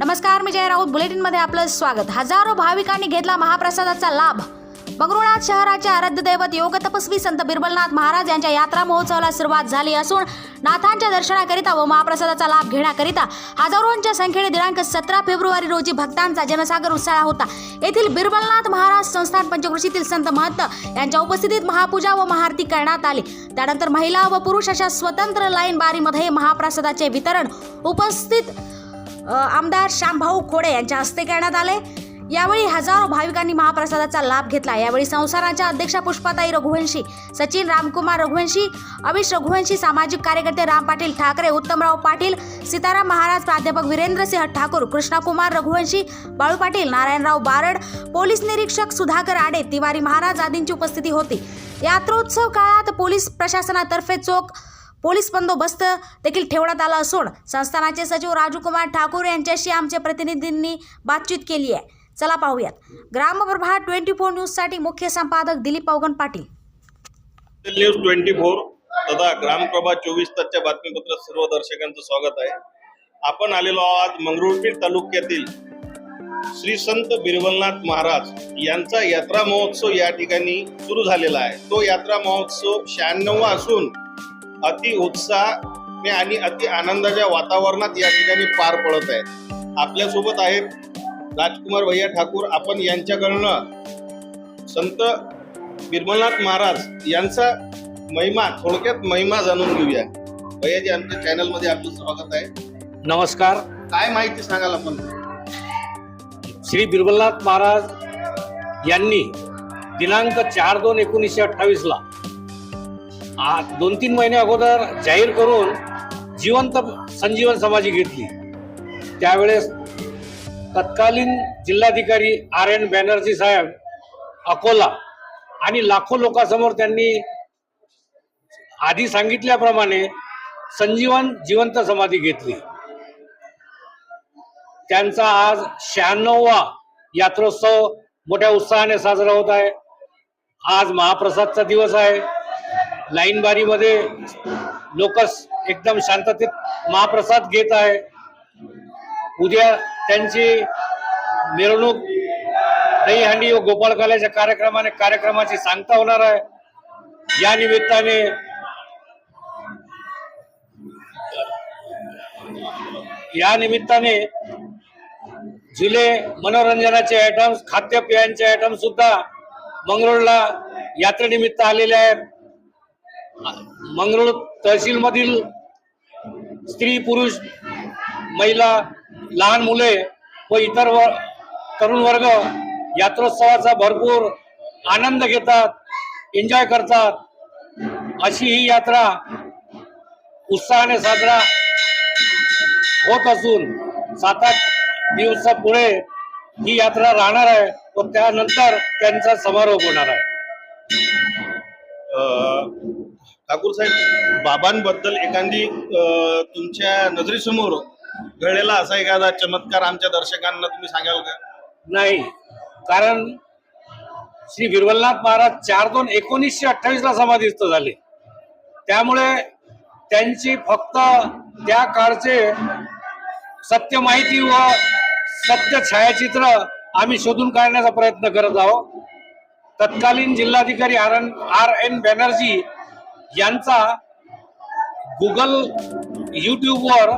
नमस्कार मी जय राऊत बुलेटिनमध्ये आपलं स्वागत. हजारो भाविकांनी घेतला महाप्रसादाचा लाभ. बंगरुळनाथ शहराचे आराध्य दैवत योग तपस्वी संत बिरबलनाथ महाराज यांच्या यात्रा महोत्सवाला सुरुवात झाली असून नाथांच्या दर्शनाकरिता व महाप्रसादाचा लाभ घेण्याकरिता हजारोंच्या संख्येने दिनांक सतरा फेब्रुवारी रोजी भक्तांचा जनसागर उत्साळा होता. येथील बिरबलनाथ महाराज संस्थान पंचकृषीतील संत महंत यांच्या उपस्थितीत महापूजा व महाआरती करण्यात आली. त्यानंतर महिला व पुरुष अशा स्वतंत्र लाईन बारीमध्ये महाप्रसादाचे वितरण उपस्थित आमदार श्यामभाऊ खोडे यांच्या हस्ते करण्यात आले. यावेळी हजारो भाविकांनी महाप्रसादाचा लाभ घेतला. यावेळी संसाराच्या अध्यक्षा पुष्पाताई रघुवंशी सचिन रामकुमार रघुवंशी अमिश रघुवंशी सामाजिक कार्यकर्ते राम पाटील ठाकरे उत्तमराव पाटील सीताराम महाराज प्राध्यापक वीरेंद्रसिंह ठाकूर कृष्णाकुमार रघुवंशी बाळू पाटील नारायणराव बारड पोलीस निरीक्षक सुधाकर आडे तिवारी महाराज आदींची उपस्थिती होती. यात्रोत्सव काळात पोलीस प्रशासनातर्फे चोख पोलीस बंदोबस्त देखील ठेवण्यात आला असून संस्थानाचे सचिव राजूकुमार ठाकूर यांच्याशी आमच्या प्रतिनिधींनी बातचीत केली आहे. चला पाहूयात. ग्रामप्रभा ट्वेंटी फोर न्यूजसाठी मुख्य संपादक Dilip Avagan Patil. News twenty four तथा ग्रामप्रभा चोवीस तासच्या बातमीपत्रात सर्व दर्शकांचं स्वागत आहे. आपण आलेलो आहोत आज मंगरुळपीर तालुक्यातील श्री संत बिरवलनाथ महाराज यांचा यात्रा महोत्सव या ठिकाणी सुरू झालेला आहे. तो यात्रा महोत्सव शहाण्णव असून अति उत्साह आणि अति आनंदाच्या वातावरणात या ठिकाणी पार पडत आहे आपल्यासोबत आहेत राजकुमार भैया ठाकूर. आपण यांच्याकडनं संत बिरबलनाथ महाराज यांचा महिमा थोडक्यात महिमा जाणून घेऊया. भैयाजी आमच्या चॅनलमध्ये आपलं स्वागत आहे. नमस्कार. काय माहिती सांगाल आपण? श्री बिरबलनाथ महाराज यांनी दिनांक चार दोन एकोणीसशे अठ्ठावीसला दोन तीन महिने अगोदर जाहीर करून जिवंत संजीवन समाधी घेतली. त्यावेळेस तत्कालीन जिल्हाधिकारी आर एन बॅनर्जी साहेब अकोला आणि लाखो लोकांसमोर त्यांनी आधी सांगितल्याप्रमाणे संजीवन जिवंत समाधी घेतली. त्यांचा आज शहाण्णववा यात्रोत्सव मोठ्या उत्साहाने साजरा होत आहे. आज महाप्रसादचा दिवस आहे. लाईनबारीमध्ये लोक एकदम शांततेत महाप्रसाद घेत आहे. उद्या त्यांची मिरवणूक दहीहंडी व गोपाळकाल्याच्या कार्यक्रमाने कार्यक्रमाची सांगता होणार आहे. या निमित्ताने या निमित्ताने जुले मनोरंजनाचे आयटम्स खाद्यपेयांचे आयटम सुद्धा मंगरुळला यात्रेनिमित्त आलेले आहेत. मंगरुळ तहसीलमधील स्त्री पुरुष महिला लहान मुले व इतर वर तरुण वर्ग यात्रोत्सवाचा भरपूर आनंद घेतात एन्जॉय करतात. अशी ही यात्रा उत्साहाने साजरा होत असून सात आठ दिवसापुढे ही यात्रा राहणार आहे व त्यानंतर त्यांचा समारोप होणार आहे. अं, ठाकूर साहेब बाबांबद्दल एखादी तुमच्या नजरेसमोर घडलेला असा एखादा चमत्कार आमच्या दर्शकांना तुम्ही सांगाल का? नाही. कारण श्री बिरबलनाथ महाराज चार दोन एकोणीसशे अठ्ठावीस ला समाधिस्थ झाले. त्यामुळे त्यांची फक्त त्या काळचे सत्य माहिती व सत्य छायाचित्र आम्ही शोधून काढण्याचा प्रयत्न करत आहोत. तत्कालीन जिल्हाधिकारी R N R N Banerjee यांचा गुगल युट्यूबवर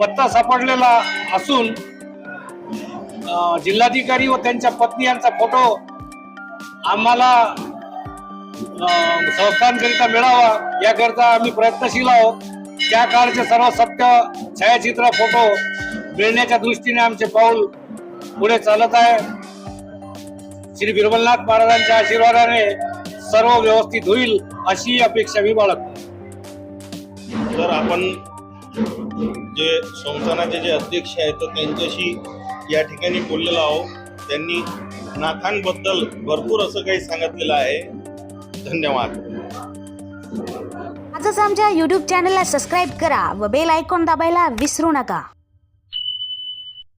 पत्ता सापडलेला असून जिल्हाधिकारी व त्यांच्या पत्नी यांचा फोटो आम्हाला संस्थांकरिता मिळावा याकरिता आम्ही प्रयत्नशील आहोत. त्या काळचे सर्व सत्य छायाचित्र फोटो मिळण्याच्या दृष्टीने आमचे पाऊल पुढे चालत आहे. श्री बिरबलनाथ महाराजांच्या आशीर्वादाने सर्व व्यवस्थित होईल अशी अपेक्षा मी बाळगतो. तर आपण जे संस्थानाचे जे अध्यक्ष आहेत तर त्यांच्याशी या ठिकाणी बोललेलो आहोत. त्यांनी नाथांबद्दल भरपूर असं काही सांगितलेलं आहे. धन्यवाद. आजच आमच्या यूट्यूब चॅनलला सबस्क्राईब करा व बेल आयकॉन दाबायला विसरू नका.